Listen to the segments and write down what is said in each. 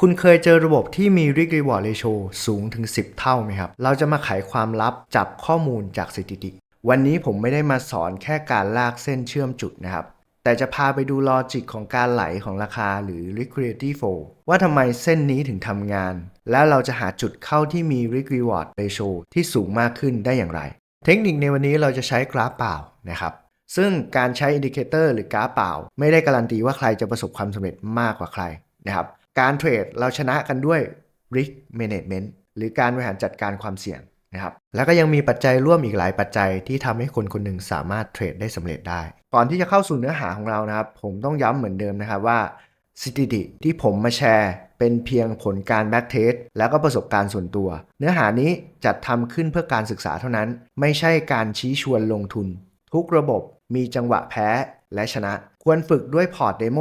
คุณเคยเจอระบบที่มี Risk Reward Ratio สูงถึง 10 เท่าไหมครับ เราจะมาไขความลับจับข้อมูลจากสถิติ วันนี้ผมไม่ได้มาสอนแค่การลากเส้นเชื่อมจุดนะครับ แต่จะพาไปดูลอจิกของการไหลของราคาหรือ liquidity flow ว่าทำไมเส้นนี้ถึงทำงาน แล้วเราจะหาจุดเข้าที่มี risk reward ratio ที่สูงมากขึ้นได้อย่างไร เทคนิคในวันนี้เราจะใช้กราฟเปล่านะครับซึ่งการใช้อินดิเคเตอร์หรือกราฟเปล่า ไม่ได้การันตีว่าใครจะประสบความสำเร็จมากกว่าใครนะครับ การเทรดเราชนะกันด้วย risk management หรือการบริหารจัดการความเสี่ยงนะครับแล้วก็ยังมีปัจจัยร่วมอีกหลายปัจจัยที่ทำให้คนคนหนึ่งสามารถเทรดได้สำเร็จได้ ก่อนที่จะเข้าสู่เนื้อหาของเรานะครับ ผมต้องย้ำเหมือนเดิมนะครับว่าสถิติที่ผมมาแชร์เป็นเพียงผลการแบ็กเทสแล้วก็ประสบการณ์ส่วนตัว เนื้อหานี้จัดทำขึ้นเพื่อการศึกษาเท่านั้น ไม่ใช่การชี้ชวนลงทุน ทุกระบบมีจังหวะแพ้และชนะ ควรฝึกด้วยพอร์ตเดโม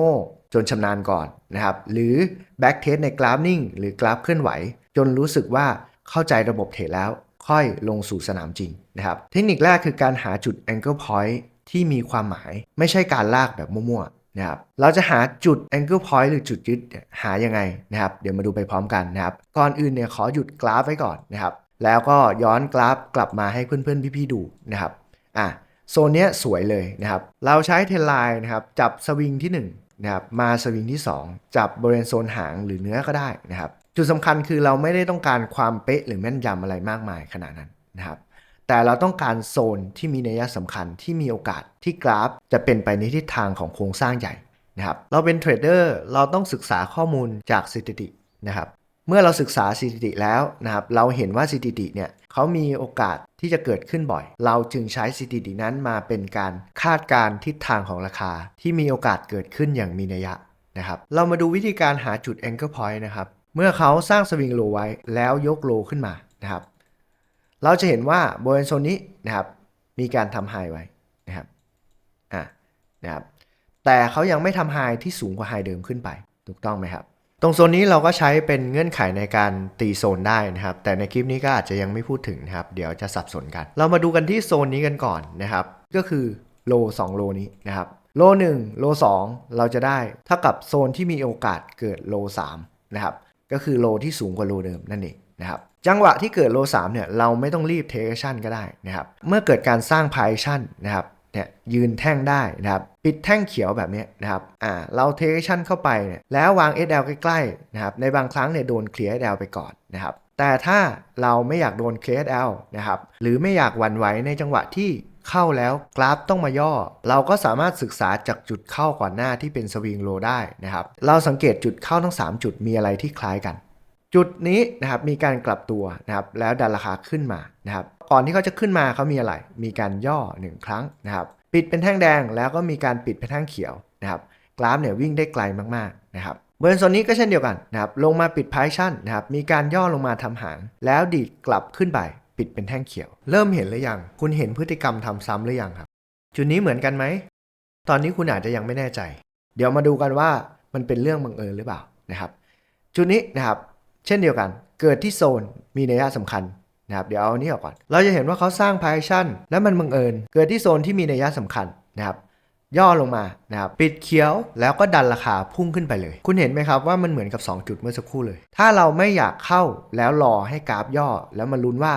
จนชำนาญก่อน นะครับหรือแบ็กเทสในกราฟนิ่งหรือกราฟเคลื่อนไหว จนรู้สึกว่าเข้าใจระบบเทรดแล้ว ค่อยลงสู่สนามจริงนะครับเทคนิคแรกคือการหาจุด angle point ที่มีความหมายไม่ใช่การลากแบบมั่วๆนะครับเราจะหาจุด angle point หรือจุดยึดหายังไงนะครับเดี๋ยวมาดูไปพร้อมกันนะครับก่อนอื่นเนี่ยขอหยุดกราฟไว้ก่อนนะครับแล้วก็ย้อนกราฟกลับมาให้เพื่อนๆพี่ๆดูนะครับอะโซนเนี้ยสวยเลยนะครับ เราใช้เทนไลน์นะครับ จับสวิงที่1 นะครับมาสวิงที่ 2 จับบริเวณโซนหางหรือเนื้อก็ได้นะครับ จุดสำคัญคือเราไม่ได้ต้องการความเป๊ะหรือแม่นยำอะไรมากมายขนาดนั้นนะครับ แต่เราต้องการโซนที่มีนัยสำคัญที่มีโอกาสที่กราฟ จะเป็นไปในทิศทางของโครงสร้างใหญ่นะครับ เราเป็นเทรดเดอร์เราต้องศึกษาข้อมูลจากสถิตินะครับ เมื่อเราศึกษาสถิติแล้วนะครับเราเห็นว่าสถิติเนี่ยเขามีโอกาสที่จะเกิดขึ้นบ่อย เราจึงใช้สถิตินั้นมาเป็นการคาดการณ์ทิศทางของราคา ที่มีโอกาสเกิดขึ้นอย่างมีนัยยะนะครับเรามาดูวิธีการหาจุด anchor point นะครับเมื่อเขาสร้างสวิงโลไว้แล้วยกโลขึ้นมานะครับเราจะเห็นว่าบริเวณโซนนี้นะครับมีการทำไฮไว้นะครับอะนะครับแต่เขายังไม่ทำไฮที่สูงกว่าไฮเดิมขึ้นไปถูกต้องไหมครับ ตรงโซนนี้เราก็ใช้เป็นเงื่อนไขในการตีโซนได้นะครับ แต่ในคลิปนี้ก็อาจจะยังไม่พูดถึงนะครับ เดี๋ยวจะสับสนกัน เรามาดูกันที่โซนนี้กันก่อนนะครับ ก็คือโล2โลนี้นะครับ โล1โล2เราจะได้เท่ากับโซนที่มีโอกาสเกิดโล3นะครับ ก็คือโลที่สูงกว่าโลเดิมนั่นเองนะครับ จังหวะที่เกิดโล3เนี่ยเราไม่ต้องรีบเทคชั่นก็ได้นะครับ เมื่อเกิดการสร้างพายชั่นนะครับ เนี่ยยืนแท่งได้นะครับปิดแท่งเขียวแบบนี้นะครับอ่าเราเทคชั่นเข้าไปเนี่ยแล้ววาง SL ใกล้ๆนะครับในบางครั้งเนี่ยโดนเคลียร์ SL ไปก่อนนะครับแต่ถ้าเราไม่อยากโดนเคลียร์ SL นะครับหรือไม่อยากหวั่นไหวในจังหวะที่เข้าแล้วกราฟต้องมาย่อ เราก็สามารถศึกษาจากจุดเข้าก่อนหน้าที่เป็นสวิงโลได้นะครับเราสังเกตจุดเข้าทั้ง 3 จุดมีอะไรที่คล้ายกัน จุดนี้นะครับมีการกลับตัวนะครับแล้วดันราคาขึ้นมานะครับก่อนที่เขาจะขึ้นมาเขามีอะไร มีการย่อ 1 ครั้งนะครับปิดเป็นแท่งแดงแล้วก็มีการปิดเป็นแท่งเขียวนะครับกราฟเนี่ยวิ่งได้ไกลมากๆนะครับบริเวณโซนนี้ก็เช่นเดียวกันนะครับลงมาปิดพายชั่นนะครับมีการย่อลงมาทำหาง แล้วดีดกลับขึ้นไปปิดเป็นแท่งเขียว เริ่มเห็นหรือยัง คุณเห็นพฤติกรรมทำซ้ำหรือยังครับ จุดนี้เหมือนกันไหมตอนนี้คุณอาจจะยังไม่แน่ใจ เดี๋ยวมาดูกันว่ามันเป็นเรื่องบังเอิญหรือเปล่านะครับ จุดนี้นะครับ เช่นเดียวกัน เกิดที่โซนมีนัยสำคัญนะครับเดี๋ยวเอาอันนี้ออกก่อน เราจะเห็นว่าเขาสร้างพายชั่นและมันบังเอิญ เกิดที่โซนที่มีนัยสำคัญนะครับย่อลงมานะครับปิดเขียวแล้วก็ดันราคาพุ่งขึ้นไปเลย คุณเห็นไหมครับว่ามันเหมือนกับ 2 จุดเมื่อสักครู่เลย ถ้าเราไม่อยากเข้าแล้วรอให้กราฟย่อ แล้วมาลุ้นว่า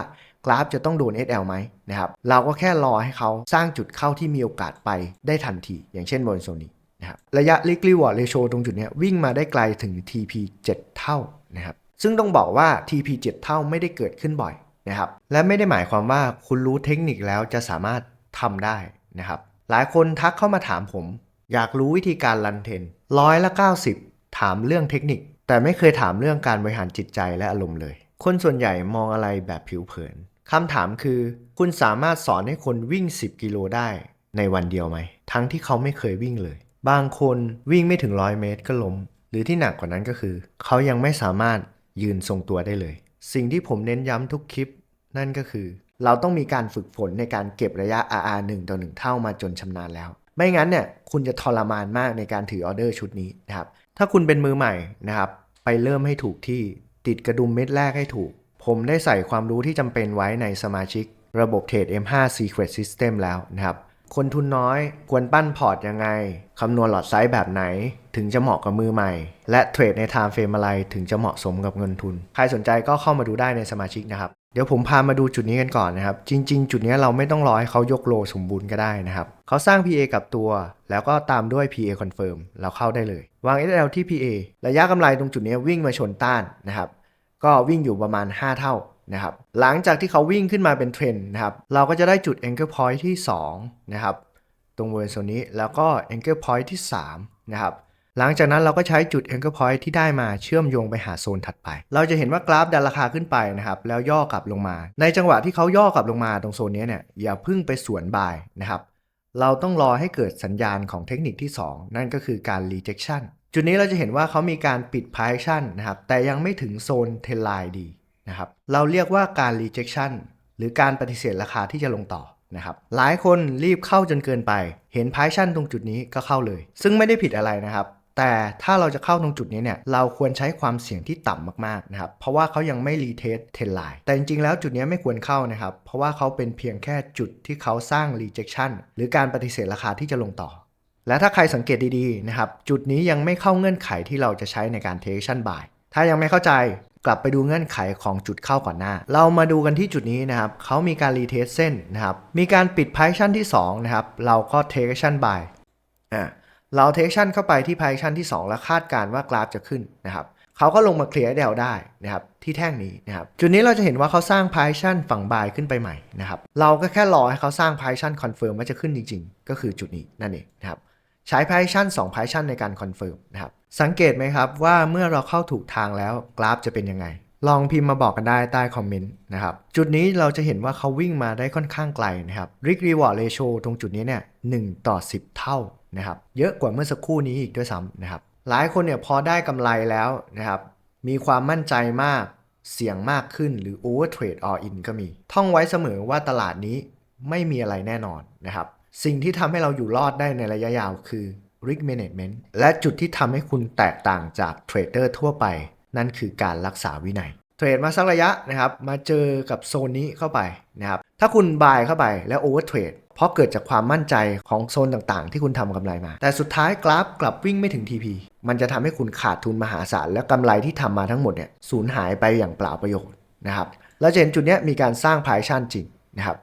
กราฟจะต้องโดน SL ไหมนะครับเราก็แค่รอให้เขาสร้างจุดเข้าที่มีโอกาสไปได้ทันที อย่างเช่นบนโซนนี้นะครับระยะ Risk Reward Ratio ตรงจุดนี้วิ่งมาได้ไกลถึง TP 7 เท่านะครับ ซึ่งต้องบอกว่า TP 7เท่าไม่ได้เกิดขึ้นบ่อยนะครับ และไม่ได้หมายความว่าคุณรู้เทคนิคแล้วจะสามารถทำได้นะครับ หลายคนทักเข้ามาถามผม อยากรู้วิธีการรันเทนร้อยละ 90 ถามเรื่องเทคนิค แต่ไม่เคยถามเรื่องการบริหารจิตใจและอารมณ์เลย คนส่วนใหญ่มองอะไรแบบผิวเผินคำถามคือ คุณสามารถสอนให้คนวิ่ง 10 กิโลได้ในวันเดียวไหม ทั้งที่เขาไม่เคยวิ่งเลย บางคนวิ่งไม่ถึงร้อยเมตรก็ล้ม หรือที่หนักกว่านั้นก็คือ เขายังไม่สามารถ ยืนทรงตัวได้เลย สิ่งที่ผมเน้นย้ำทุกคลิป นั่นก็คือ เราต้องมีการฝึกฝนในการเก็บระยะ RR 1ต่อ1เท่ามาจนชำนาญแล้ว ไม่งั้นเนี่ยคุณจะทรมานมากในการถือออเดอร์ชุดนี้นะครับถ้าคุณเป็นมือใหม่นะครับไปเริ่มให้ถูกที่ติดกระดุมเม็ดแรกให้ถูก ผมได้ใส่ความรู้ที่จำเป็นไว้ในสมาชิก ระบบเทรด M5 Secret System แล้วนะครับ คนทุนน้อยควรปั้นพอร์ตยังไง คำนวณหลอดไซส์แบบไหน ถึงจะเหมาะกับมือใหม่ และเทรดในไทม์เฟรมอะไรถึงจะเหมาะสมกับเงินทุน ใครสนใจก็เข้ามาดูได้ในสมาชิกนะครับ เดี๋ยวผมพามาดูจุดนี้กันก่อนนะครับ จริง ๆ จุดนี้เราไม่ต้องรอให้เขายกโลสมบูรณ์ก็ได้นะครับ เขาสร้าง PA กับตัว แล้วก็ตามด้วย PA confirm เราเข้าได้เลย วาง SL ที่ PA ระยะกำไรตรงจุดนี้วิ่งมาชนต้านนะครับ ก็วิ่งอยู่ประมาณ 5 เท่า นะครับหลังจากที่เขาวิ่งขึ้นมาเป็นเทรนด์นะครับเราก็จะได้จุด anchor point ที่2นะครับตรงบริเวณโซนนี้แล้วก็ anchor point ที่3นะครับหลังจากนั้นเราก็ใช้จุด anchor point ที่ได้มาเชื่อมโยงไปหาโซนถัดไป เราจะเห็นว่ากราฟดันราคาขึ้นไปนะครับแล้วย่อกลับลงมา ในจังหวะที่เขาย่อกลับลงมาตรงโซนนี้เนี่ยอย่าเพึ่งไปสวนบายนะครับเราต้องรอให้เกิดสัญญาณของเทคนิคที่ 2 นั่นก็คือการ rejection จุดนี้เราจะเห็นว่าเขามีการปิด price นะครับแต่ยังไม่ถึงโซน trend line ดี นะครับเราเรียกว่าการ rejection หรือการปฏิเสธราคาที่จะลงต่อนะครับหลายคนรีบเข้าจนเกินไป เห็น price ตรงจุดนี้ก็เข้าเลย ซึ่งไม่ได้ผิดอะไรนะครับแต่ถ้าเราจะเข้าตรงจุดนี้เนี่ยเราควรใช้ความเสี่ยงที่ต่ำมากๆนะครับเพราะว่าเขายังไม่รีเทสเทนไลน์แต่จริงๆแล้วจุดนี้ไม่ควรเข้านะครับ เพราะว่าเขาเป็นเพียงแค่จุดที่เขาสร้าง rejection หรือการปฏิเสธราคาที่จะลงต่อ และถ้าใครสังเกตดีๆนะครับจุดนี้ยังไม่เข้าเงื่อนไขที่เราจะใช้ในการ take action buy ถ้ายังไม่เข้าใจ กลับไปดูเงื่อนไขของจุดเข้าก่อนหน้า เรามาดูกันที่จุดนี้นะครับเขามีการรีเทสเส้นนะครับมีการปิด position ที่2นะครับเราก็ take action buy อ่าเรา take action เข้าไปที่ position ที่ 2 แล้วคาดการณ์ว่ากราฟจะขึ้นนะครับเขาก็ลงมาเคลียร์เดลได้นะครับที่แท่งนี้นะครับจุดนี้เราจะเห็นว่าเขาสร้าง position ฝั่ง buy ขึ้นไปใหม่นะครับเราก็แค่รอให้เขาสร้าง position confirm ว่าจะขึ้นจริง ๆ ก็คือจุดนี้นั่นเองนะครับ ใช้ position 2 position ในการ confirm นะครับ สังเกตไหมครับว่าเมื่อเราเข้าถูกทางแล้วกราฟจะเป็นยังไง ลองพิมพ์มาบอกกันได้ใต้คอมเมนต์นะครับ จุดนี้เราจะเห็นว่าเขาวิ่งมาได้ค่อนข้างไกลนะครับ Risk Reward Ratio ตรงจุดนี้เนี่ย1ต่อ 10 เท่านะครับเยอะกว่าเมื่อสักครู่นี้อีกด้วยซ้ำนะครับหลายคนเนี่ยพอได้กำไรแล้วนะครับมีความมั่นใจมากเสี่ยงมากขึ้นหรือ over trade all in ก็มี ท่องไว้เสมอว่าตลาดนี้ไม่มีอะไรแน่นอนนะครับ สิ่งที่ทำให้เราอยู่รอดได้ในระยะยาวคือ risk management และจุดที่ทำให้คุณแตกต่างจากเทรดเดอร์ทั่วไป นั่นคือการรักษาวินัย เทรดมาสักระยะนะครับ มาเจอกับโซนนี้เข้าไปนะครับ ถ้าคุณบายเข้าไปแล้วโอเวอร์เทรดเพราะเกิดจากความมั่นใจของโซนต่างๆ ที่คุณทำกำไรมา แต่สุดท้ายกราฟกลับวิ่งไม่ถึง TP มันจะทำให้คุณขาดทุนมหาศาลและกำไรที่ทำมาทั้งหมดเนี่ยสูญหายไปอย่างเปล่าประโยชน์นะครับ แล้วจะเห็นจุดนี้มีการสร้างพายชันจริงนะครับ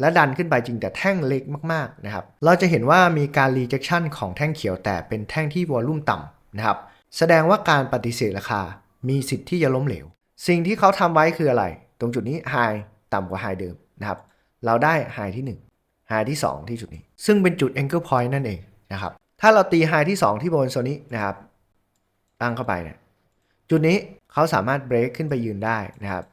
และดันขึ้นไปจริงแต่แท่งเล็กมากๆนะครับ เราจะเห็นว่ามีการ rejection ของแท่งเขียวแต่เป็นแท่งที่วอลลุ่มต่ำนะครับ แสดงว่าการปฏิเสธราคา มีสิทธิ์ที่จะล้มเหลว สิ่งที่เขาทำไว้คืออะไร ตรงจุดนี้ high ต่ำกว่า high เดิมนะครับ เราได้ high ที่ 1 high ที่ 2 ที่จุดนี้ ซึ่งเป็นจุด anchor point นั่นเองนะครับ ถ้าเราตี high ที่ 2 ที่บนโซนนี้นะครับ ตั้งเข้าไปเนี่ย จุดนี้เขาสามารถ break ขึ้นไปยืนได้นะครับ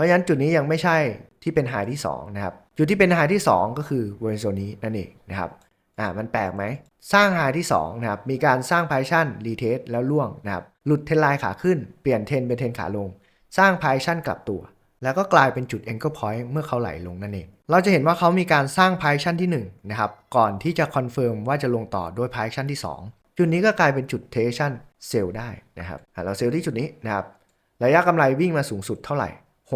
ราะฉะนั้นจุดนี้ยังไม่ใช่ที่เป็นไฮที่2นะครับจุดที่เป็นไฮที่ 2 ก็คือบริเวณโซนนี้นั่นเองนะครับอ่ามันแปลกไหมสร้างไฮที่2นะครับมีการสร้างพายชั่นรีเทสแล้วล่วงนะครับหลุดเทนไลน์ขาขึ้นเปลี่ยนเทนเป็นเทนขาลง สร้างพายชั่นกลับตัว แล้วก็กลายเป็นจุด anchor point เมื่อเขาไหลลงนั่นเอง เราจะเห็นว่าเขามีการสร้างพายชั่นที่1นะครับก่อนที่จะคอนเฟิร์มว่าจะลงต่อด้วยพายชั่นที่ 2 จุดนี้ก็กลายเป็นจุดเทชั่นเซลได้นะครับเราเซลที่จุดนี้นะครับระยะกำไรวิ่งมาสูงสุดเท่าไหร่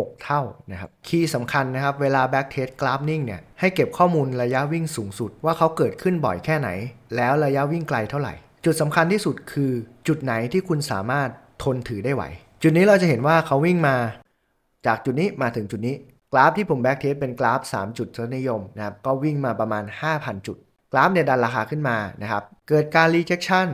6 เท่านะครับ คีย์สำคัญนะครับ เวลา back test กราฟนิ่งเนี่ย ให้เก็บข้อมูลระยะวิ่งสูงสุด ว่าเขาเกิดขึ้นบ่อยแค่ไหน แล้วระยะวิ่งไกลเท่าไหร่ จุดสำคัญที่สุดคือ จุดไหนที่คุณสามารถทนถือได้ไหว จุดนี้เราจะเห็นว่าเขาวิ่งมา จากจุดนี้มาถึงจุดนี้ กราฟที่ผม back test เป็นกราฟ 3 จุดทศนิยมนะครับ ก็วิ่งมาประมาณ 5,000 จุด กราฟเนี่ยดันราคาขึ้นมานะครับ เกิดการ rejection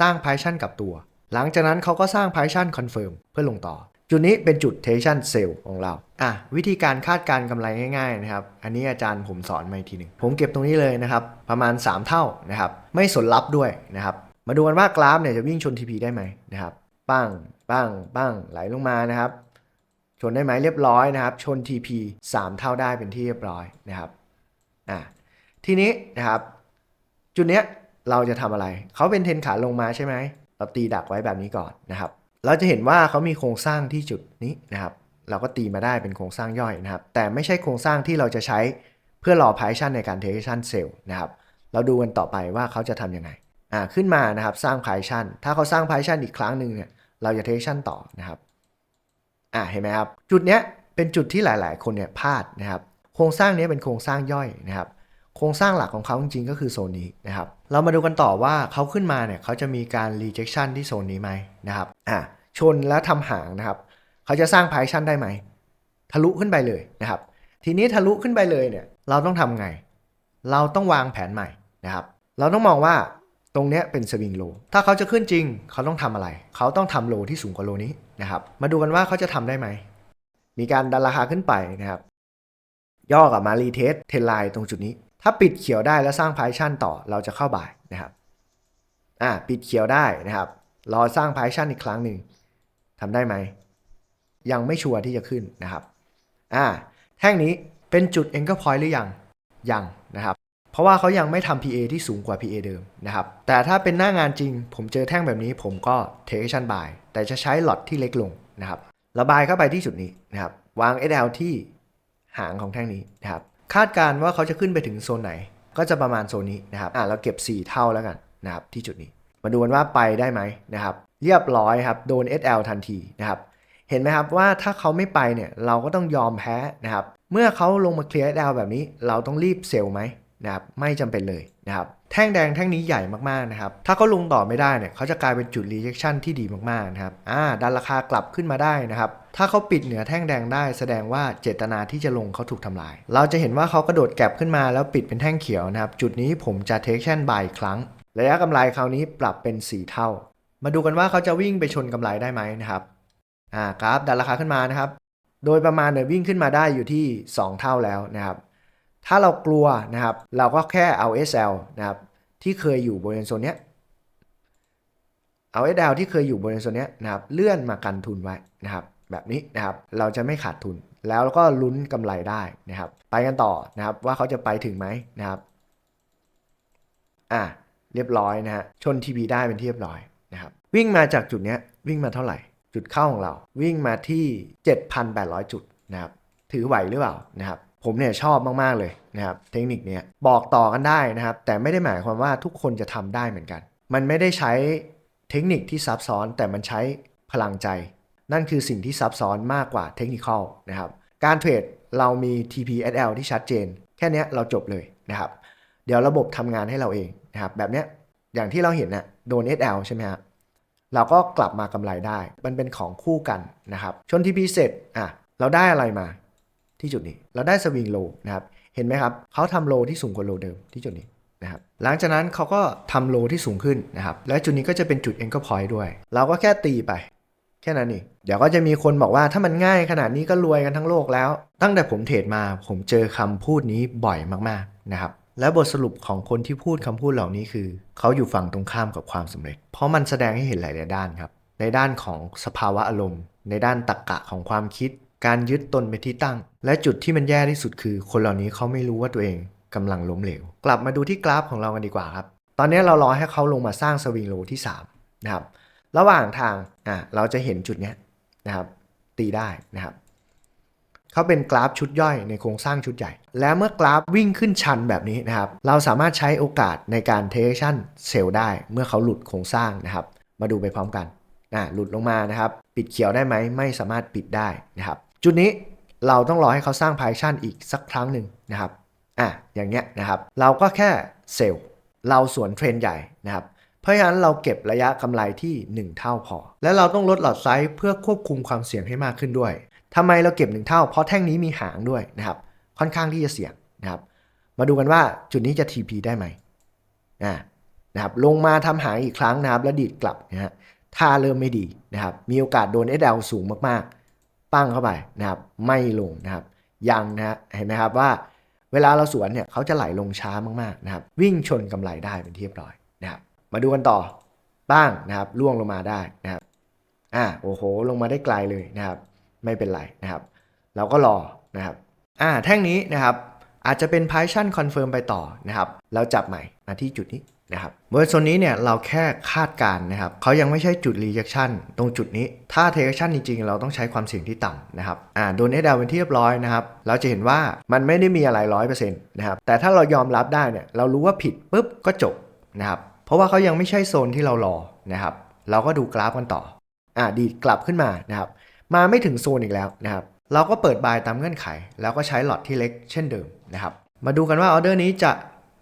สร้าง position กับตัว หลังจากนั้นเขาก็สร้าง position confirm เพื่อลงต่อ จุดนี้เป็นจุด tension sell ของเรา อะวิธีการคาดการณ์กำไรง่ายๆนะครับ อันนี้อาจารย์ผมสอนมาอีกทีหนึ่ง ผมเก็บตรงนี้เลยนะครับ ประมาณ 3 เท่านะครับ ไม่สนรับด้วยนะครับ มาดูกันว่ากราฟเนี่ยจะวิ่งชน TP ได้ไหมนะครับ ปั้ง ปั้ง ปั้ง ไหลลงมานะครับ ชนได้ไหมเรียบร้อยนะครับ ชน TP 3 เท่าได้เป็นที่เรียบร้อยนะครับ อะทีนี้นะครับ จุดเนี้ยเราจะทำอะไร เขาเป็นเทรนขาลงมาใช่ไหมเราตีดักไว้แบบนี้ก่อนนะครับ เราจะเห็นว่าเขามีโครงสร้างที่จุดนี้นะครับ เราก็ตีมาได้เป็นโครงสร้างย่อยนะครับ แต่ไม่ใช่โครงสร้างที่เราจะใช้เพื่อรอพายชันในการเทคชันเซลล์นะครับ เราดูกันต่อไปว่าเขาจะทำยังไง อ่า ขึ้นมานะครับ สร้างพายชันถ้าเขาสร้างพายชันอีกครั้งหนึ่งเนี่ย เราจะเทคชันต่อนะครับ อ่า เห็นไหมครับ จุดเนี้ยเป็นจุดที่หลาย ๆ คนเนี่ยพลาดนะครับ โครงสร้างนี้เป็นโครงสร้างย่อยนะครับ โครงสร้างหลักของเขาจริงๆก็คือโซนนี้นะครับ เรามาดูกันต่อว่าเขาขึ้นมาเนี่ยเขาจะมีการ rejection ที่โซนนี้ไหมนะครับ อะ ชนแล้วทำหางนะครับ เขาจะสร้าง partition ได้ไหม ทะลุขึ้นไปเลยนะครับ ทีนี้ทะลุขึ้นไปเลยเนี่ย เราต้องทำไง เราต้องวางแผนใหม่นะครับ เราต้องมองว่าตรงเนี้ยเป็นสวิงโล ถ้าเขาจะขึ้นจริง เขาต้องทำอะไร เขาต้องทำโลที่สูงกว่าโลนี้นะครับ มาดูกันว่าเขาจะทำได้ไหม มีการดันราคาขึ้นไปนะครับ ย่อกับมารีเทสเทนไลน์ตรงจุดนี้ ถ้าปิดเขียวได้แล้วสร้างพายชั่นต่อเราจะเข้าบ่ายนะครับอ่าปิดเขียวได้นะครับ รอสร้างพายชั่นอีกครั้งหนึ่งทำได้ไหม ยังไม่ชัวร์ที่จะขึ้นนะครับอ่าแท่งนี้เป็นจุด anchor point หรือยัง ยังนะครับ เพราะว่าเขายังไม่ทำ PA ที่สูงกว่า PA เดิมนะครับ แต่ถ้าเป็นหน้างานจริง ผมเจอแท่งแบบนี้ผมก็ take action buy แต่จะใช้หลอตที่เล็กลงนะครับ ระบายเข้าไปที่จุดนี้นะครับ วาง SL ที่หางของแท่งนี้นะครับ คาดการ์ว่าเขาจะขึ้นไปถึงโซนไหน ก็จะประมาณโซนนี้นะครับอ่าเราเก็บ 4 เท่าแล้วกันนะครับที่จุดนี้ มาดูกันว่าไปได้ไหมนะครับเรียบร้อยครับโดน SL ทันทีนะครับเห็นไหมครับว่าถ้าเขาไม่ไปเนี่ยเราก็ต้องยอมแพ้นะครับเมื่อเขาลงมาเคลียร์ SL แบบนี้ เราต้องรีบเซลล์ไหมนะครับไม่จำเป็นเลยนะครับ แท่งแดงแท่งนี้ใหญ่มากๆนะครับ ถ้าเขาลงต่อไม่ได้เนี่ยเขาจะกลายเป็นจุด rejection ที่ดีมากๆนะครับ อ่า ดันราคากลับขึ้นมาได้นะครับ ถ้าเขาปิดเหนือแท่งแดงได้แสดงว่าเจตนาที่จะลงเขาถูกทำลาย เราจะเห็นว่าเขากระโดดแก็บขึ้นมาแล้วปิดเป็นแท่งเขียวนะครับ จุดนี้ผมจะ take action buy อีกครั้ง ระยะกำไรคราวนี้ปรับเป็น 4 เท่า มาดูกันว่าเขาจะวิ่งไปชนกำไรได้ไหมนะครับ อ่ากราฟดันราคาขึ้นมานะครับ โดยประมาณเนี่ยวิ่งขึ้นมาได้อยู่ที่ 2 เท่าแล้วนะครับ ถ้าเรากลัวนะครับ เราก็แค่เอา SL นะครับที่เคยอยู่บริเวณโซนเนี้ยเอา SL ที่เคยอยู่บริเวณโซนเนี้ยนะครับเลื่อนมากันทุนไว้นะครับ แบบนี้นะครับเราจะไม่ขาดทุนแล้วก็ลุ้นกำไรได้นะครับ ไปกันต่อนะครับว่าเขาจะไปถึงไหมนะครับอะเรียบร้อยนะฮะชนทีวีได้เป็นที่เรียบร้อยนะครับวิ่งมาจากจุดเนี้ยวิ่งมาเท่าไหร่ จุดเข้าของเรา วิ่งมาที่ 7,800 จุดนะครับถือไหวหรือเปล่านะครับ ผมเนี่ยชอบมาก ๆ เลยนะครับเทคนิคเนี้ยบอกต่อกันได้นะครับ แต่ไม่ได้หมายความว่าทุกคนจะทำได้เหมือนกัน มันไม่ได้ใช้เทคนิคที่ซับซ้อนแต่มันใช้พลังใจ นั่นคือสิ่งที่ซับซ้อนมากกว่าเทคนิคนะครับการเทรดเรามี TPSL ที่ชัดเจน แค่นี้เราจบเลยนะครับ เดี๋ยวระบบทำงานให้เราเองนะครับแบบนี้อย่างที่เราเห็นน่ะโดน SL ใช่ไหมฮะเราก็กลับมากำไรได้ มันเป็นของคู่กันนะครับ ชนทีพีเสร็จอะเราได้อะไรมา ที่จุดนี้ เราได้สวิงโลนะครับ เห็นไหมครับเขาทำโลที่สูงกว่าโลเดิมที่จุดนี้นะครับหลังจากนั้นเขาก็ทำโลที่สูงขึ้นนะครับ และจุดนี้ก็จะเป็นจุด anchor point ด้วย เราก็แค่ตีไป แค่นั้นเองเดี๋ยวก็จะมีคนบอกว่าถ้ามันง่ายขนาดนี้ก็รวยกันทั้งโลกแล้ว ตั้งแต่ผมเทรดมาผมเจอคำพูดนี้บ่อยมากๆนะครับและบทสรุปของคนที่พูดคำพูดเหล่านี้คือ เขาอยู่ฝั่งตรงข้ามกับความสำเร็จ เพราะมันแสดงให้เห็นหลายๆด้านครับ ในด้านของสภาวะอารมณ์ ในด้านตรรกะของความคิด การยึดตนเป็นที่ตั้ง และจุดที่มันแย่ที่สุดคือ คนเหล่านี้เขาไม่รู้ว่าตัวเองกำลังล้มเหลว กลับมาดูที่กราฟของเรากันดีกว่าครับ ตอนนี้เรารอให้เขาลงมาสร้างสวิงโลที่3นะครับ ระหว่างทางอะเราจะเห็นจุดนี้นะครับ ตีได้นะครับเขาเป็นกราฟชุดย่อยในโครงสร้างชุดใหญ่ และเมื่อกราฟวิ่งขึ้นชันแบบนี้นะครับ เราสามารถใช้โอกาสในการเทคชั่นเซลได้ เมื่อเขาหลุดโครงสร้างนะครับ มาดูไปพร้อมกันอะหลุดลงมานะครับ ปิดเขียวได้ไหมไม่สามารถปิดได้นะครับ จุดนี้เราต้องรอให้เขาสร้างพายชั่นอีกสักครั้งหนึ่งนะครับอะอย่างเงี้ยนะครับเราก็แค่เซลล์เราสวนเทรนใหญ่นะครับเพราะฉะนั้นเราเก็บระยะกำไรที่ 1 เท่าพอ และเราต้องลดหลอดไซส์เพื่อควบคุมความเสี่ยงให้มากขึ้นด้วยทำไมเราเก็บ 1 เท่า เพราะแท่งนี้มีหางด้วยนะครับค่อนข้างที่จะเสี่ยงนะครับมาดูกันว่าจุดนี้จะ TP ได้ไหมอ่านะครับลงมาทำหางอีกครั้งนะครับแล้วดีดกลับนะฮะท่าเริ่มไม่ดีนะครับมีโอกาสโดน SL สูงมากๆ ปั้งเข้าไปนะครับ ไม่ลงนะครับ ยังนะฮะเห็นไหมครับว่า เวลาเราสวนเนี่ยเขาจะไหลลงช้ามากๆนะครับ วิ่งชนกำไรได้เป็นที่เรียบร้อยนะครับ มาดูกันต่อบ้างนะครับล่วงลงมาได้นะครับอ่าโอ้โห ลงมาได้ไกลเลยนะครับ ไม่เป็นไรนะครับ เราก็รอนะครับอ่าแท่งนี้นะครับอาจจะเป็นพายชั่นคอนเฟิร์มไปต่อนะครับ เราจับใหม่มาที่จุดนี้ นะครับบริเวณโซนนี้เนี่ยเราแค่คาดการณ์นะครับเขายังไม่ใช่จุด rejection ตรงจุดนี้ ถ้า rejection จริงๆ เราต้องใช้ความเสี่ยงที่ต่ำนะครับอ่าโดน SL เป็นที่เรียบร้อยนะครับ เราจะเห็นว่ามันไม่ได้มีอะไรร้อยเปอร์เซ็นต์นะครับแต่ถ้าเรายอมรับได้เนี่ยเรารู้ว่าผิดปุ๊บก็จบนะครับเพราะว่าเขายังไม่ใช่โซนที่เรารอนะครับเราก็ดูกราฟกันต่ออ่าดีดกลับขึ้นมานะครับมาไม่ถึงโซนอีกแล้วนะครับเราก็เปิดบายตามเงื่อนไข แล้วก็ใช้หลอดที่เล็กเช่นเดิมนะครับมาดูกันว่าออเดอร์นี้จะ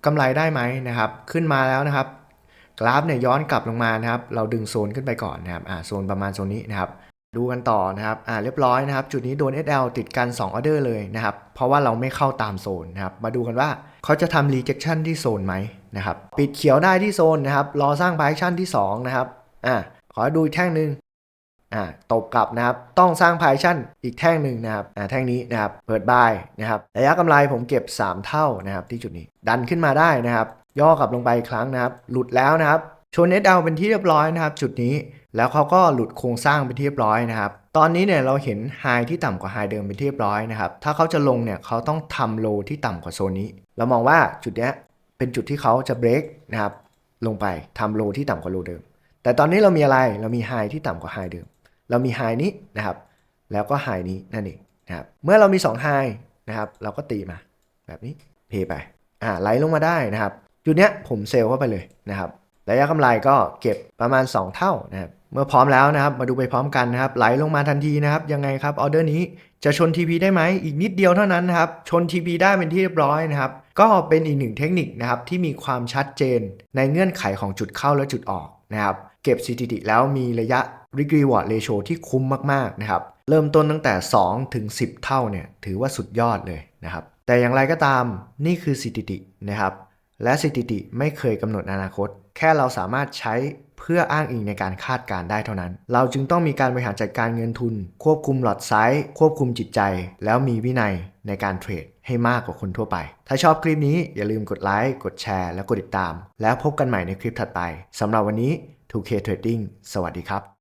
กำไรได้ไหมนะครับ ขึ้นมาแล้วนะครับ กราฟเนี่ยย้อนกลับลงมานะครับ เราดึงโซนขึ้นไปก่อนนะครับอ่าโซนประมาณโซนนี้นะครับ ดูกันต่อนะครับอ่าเรียบร้อยนะครับ จุดนี้โดน SL ติดกัน2ออเดอร์เลยนะครับ เพราะว่าเราไม่เข้าตามโซนนะครับ มาดูกันว่าเขาจะทำ rejection ที่โซนไหมนะครับ ปิดเขียวได้ที่โซนนะครับ รอสร้าง position ที่2นะครับอ่าขอดูแท่งหนึ่ง อ่าตบกลับนะครับ ต้องสร้าง position อีกแท่งหนึ่งนะครับอ่าแท่งนี้นะครับ เปิดบายนะครับระยะกำไรผมเก็บ 3 เท่านะครับ ที่จุดนี้ดันขึ้นมาได้นะครับ ย่อกลับลงไปอีกครั้งนะครับ หลุดแล้วนะครับชน SL เป็นที่เรียบร้อยนะครับ จุดนี้แล้วเขาก็หลุดโครงสร้างเป็นที่เรียบร้อยนะครับ ตอนนี้เนี่ยเราเห็นไฮที่ต่ำกว่าไฮเดิมเป็นที่เรียบร้อยนะครับ ถ้าเขาจะลงเนี่ยเขาต้องทำโลที่ต่ำกว่าโซนนี้ เรามองว่าจุดเนี้ยเป็นจุดที่เขาจะเบรกนะครับลงไปทำโลที่ต่ำกว่าโลเดิม แต่ตอนนี้เรามีอะไรเรามีไฮที่ต่ำกว่าไฮเดิม เรามีไฮนี้นะครับ แล้วก็ไฮนี้นั่นเองนะครับ เมื่อเรามี2ไฮนะครับ เราก็ตีมาแบบนี้เพไป อ่าไหลลงมาได้นะครับ จุดเนี้ยผมเซลเข้าไปเลยนะครับระยะกำไรก็เก็บประมาณ 2 เท่านะครับ เมื่อพร้อมแล้วนะครับ มาดูไปพร้อมกันนะครับ ไหลลงมาทันทีนะครับ ยังไงครับออเดอร์นี้จะชน TP ได้ไหมอีกนิดเดียวเท่านั้นนะครับ ชน TP ได้เป็นที่เรียบร้อยนะครับ ก็เป็นอีกหนึ่งเทคนิคนะครับที่มีความชัดเจนในเงื่อนไขของจุดเข้าและจุดออกนะครับ เก็บสถิติแล้วมีระยะ Risk Reward Ratio ที่คุ้มมากๆนะครับ เริ่มต้นตั้งแต่ 2 ถึง 10 เท่าเนี่ยถือว่าสุดยอดเลยนะครับ แต่อย่างไรก็ตามนี่คือสถิตินะครับ และสถิติไม่เคยกำหนดอนาคต แค่เราสามารถใช้เพื่ออ้างอิงในการคาดการได้เท่านั้น เราจึงต้องมีการบริหารจัดการเงินทุน ควบคุมหลอดไซส์ควบคุมจิตใจ แล้วมีวินัยในการเทรดให้มากกว่าคนทั่วไป ถ้าชอบคลิปนี้อย่าลืมกดไลค์ กดแชร์ และกดติดตาม แล้วพบกันใหม่ในคลิปถัดไปสำหรับวันนี้ 2K Trading สวัสดีครับ